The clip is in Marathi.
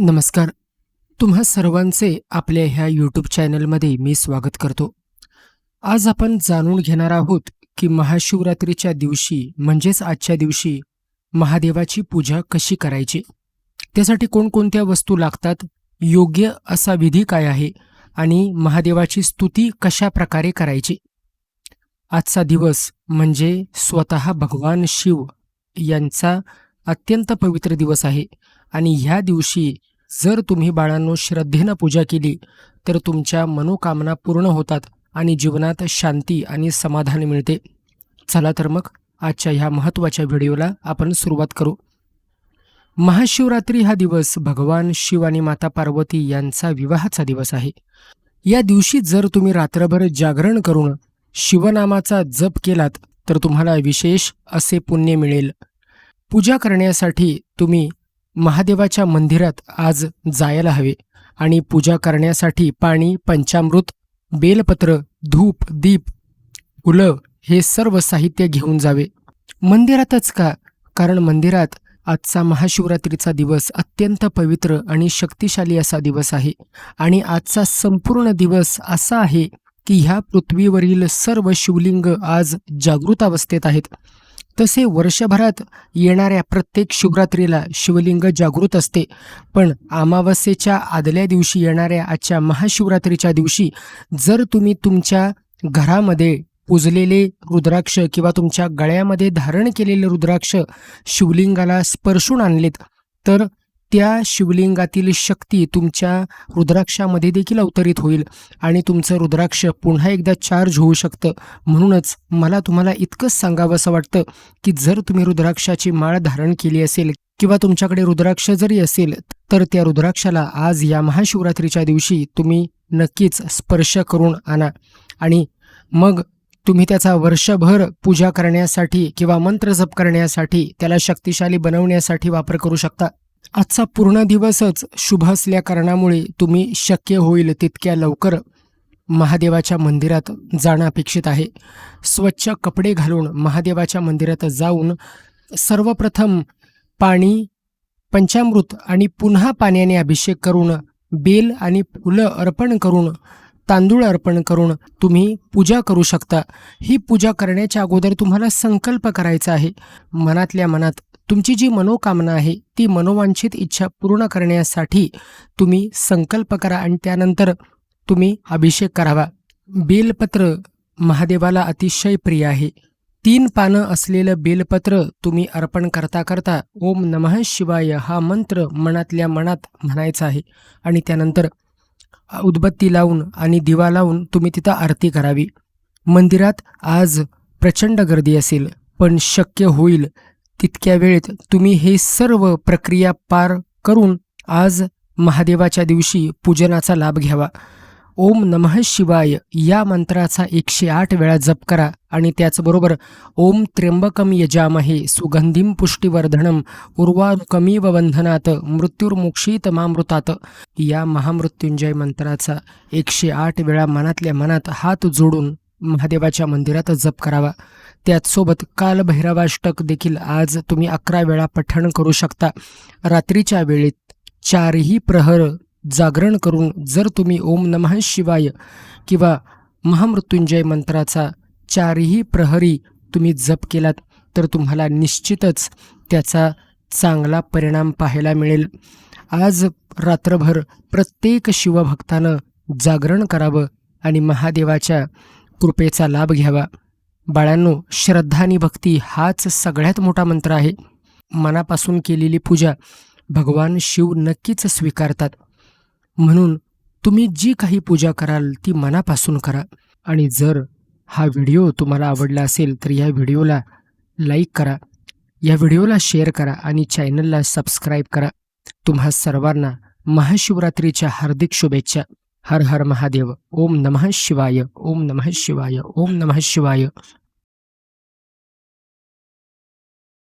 नमस्कार. तुम्हा सर्वांचे आपल्या ह्या यूट्यूब चॅनलमध्ये मी स्वागत करतो. आज आपण जाणून घेणार आहोत की महाशिवरात्रीच्या दिवशी म्हणजेच आजच्या दिवशी महादेवाची पूजा कशी करायची? त्यासाठी कोणकोणत्या वस्तू लागतात? योग्य असा विधी काय आहे? आणि महादेवाची स्तुती कशा प्रकारे करायची? आजचा दिवस म्हणजे स्वतः भगवान शिव यांचा अत्यंत पवित्र दिवस आहे. आणि ह्या दिवशी जर तुम्ही बाळांनो श्रद्धेनं पूजा केली तर तुमच्या मनोकामना पूर्ण होतात आणि जीवनात शांती आणि समाधान मिळते. चला तर मग आजच्या ह्या महत्त्वाच्या व्हिडिओला आपण सुरुवात करू. महाशिवरात्री हा दिवस भगवान शिव आणि माता पार्वती यांचा विवाहाचा दिवस आहे. या दिवशी जर तुम्ही रात्रभर जागरण करून शिवनामाचा जप केलात तर तुम्हाला विशेष असे पुण्य मिळेल. पूजा करण्यासाठी तुम्ही महादेवाच्या मंदिरात आज जायला हवे आणि पूजा करण्यासाठी पाणी पंचामृत बेलपत्र धूप दीप फुलं हे सर्व साहित्य घेऊन जावे. मंदिरातच का? कारण मंदिरात आजचा महाशिवरात्रीचा दिवस अत्यंत पवित्र आणि शक्तिशाली असा दिवस आहे. आणि आजचा संपूर्ण दिवस असा आहे की ह्या पृथ्वीवरील सर्व शिवलिंग आज जागृत अवस्थेत आहेत. तसे वर्षभरात येणाऱ्या प्रत्येक शिवरात्रीला शिवलिंग जागृत असते. पण अमावस्येच्या आदल्या दिवशी येणाऱ्या आजच्या महाशिवरात्रीच्या दिवशी जर तुम्ही तुमच्या घरामध्ये पूजलेले रुद्राक्ष किंवा तुमच्या गळ्यामध्ये धारण केलेले रुद्राक्ष शिवलिंगाला स्पर्शून आणलेत तर त्या शिवलिंगातील शक्ती तुमच्या रुद्राक्षामध्ये देखील अवतरित होईल आणि तुमचं रुद्राक्ष पुन्हा एकदा चार्ज होऊ शकतं. म्हणूनच मला तुम्हाला इतकंच सांगावंसं वाटतं की जर तुम्ही रुद्राक्षाची माळ धारण केली असेल किंवा तुमच्याकडे रुद्राक्ष जरी असेल तर त्या रुद्राक्षाला आज या महाशिवरात्रीच्या दिवशी तुम्ही नक्कीच स्पर्श करून आणा. आणि मग तुम्ही त्याचा वर्षभर पूजा करण्यासाठी किंवा मंत्र जप करण्यासाठी त्याला शक्तिशाली बनवण्यासाठी वापर करू शकता. आजचा पूर्ण दिवसच शुभ असल्या कारणामुळे तुम्ही शक्य होईल तितक्या लवकर महादेवाच्या मंदिरात जाणं अपेक्षित आहे. स्वच्छ कपडे घालून महादेवाच्या मंदिरात जाऊन सर्वप्रथम पाणी पंचामृत आणि पुन्हा पाण्याने अभिषेक करून बेल आणि फुलं अर्पण करून तांदूळ अर्पण करून तुम्ही पूजा करू शकता. ही पूजा करण्याच्या अगोदर तुम्हाला संकल्प करायचा आहे. मनातल्या मनात तुमची जी मनोकामना आहे ती मनोवांछित इच्छा पूर्ण करण्यासाठी तुम्ही संकल्प करा आणि त्यानंतर तुम्ही अभिषेक करावा. बेलपत्र महादेवाला अतिशय प्रिय आहे. तीन पानं असलेलं बेलपत्र तुम्ही अर्पण करता करता ओम नमः शिवाय हा मंत्र मनातल्या मनात म्हणायचा आहे. आणि त्यानंतर उदबत्ती लावून आणि दिवा लावून तुम्ही तिथं आरती करावी. मंदिरात आज प्रचंड गर्दी असेल पण शक्य होईल तितक्या वेळेत तुम्ही हे सर्व प्रक्रिया पार करून आज महादेवाच्या दिवशी पूजनाचा लाभ घ्यावा. ओम नमः शिवाय या मंत्राचा एकशे आठ वेळा जप करा आणि त्याचबरोबर ओम त्र्यंबकम यजामहे सुगंधीम पुष्टीवर्धनम उर्वारुकमीव बंधनात मृत्युर्मुक्षीत मामृतात. या महामृत्युंजय मंत्राचा एकशे आठ वेळा मनातल्या मनात हात जोडून महादेवाच्या मंदिरात जप करावा. त्याचसोबत कालभैरवाष्टक देखील आज तुम्ही अकरा वेळा पठण करू शकता. रात्रीच्या वेळेत चारही प्रहर जागरण करून जर तुम्ही ओम नमः शिवाय किंवा महामृत्युंजय मंत्राचा चारही प्रहरी तुम्ही जप केलात तर तुम्हाला निश्चितच त्याचा चांगला परिणाम पाहायला मिळेल. आज रात्रभर प्रत्येक शिवभक्तानं जागरण करावं आणि महादेवाच्या कृपेचा लाभ घ्यावा. बाळांनो श्रद्धा आणि भक्ती हाच सगळ्यात मोठा मंत्र आहे. मनापासून केलेली पूजा भगवान शिव नक्कीच स्वीकारतात. म्हणून तुम्ही जी काही पूजा कराल ती मनापासून करा. आणि जर हा व्हिडिओ तुम्हाला आवडला असेल तर या व्हिडिओला लाईक करा. या व्हिडिओला शेअर करा आणि चॅनलला सबस्क्राईब करा. तुम्हा सर्वांना महाशिवरात्रीच्या हार्दिक शुभेच्छा. हर हर महादेव ओम नमः शिवाय ओम नमः शिवाय ओम नमः शिवाय.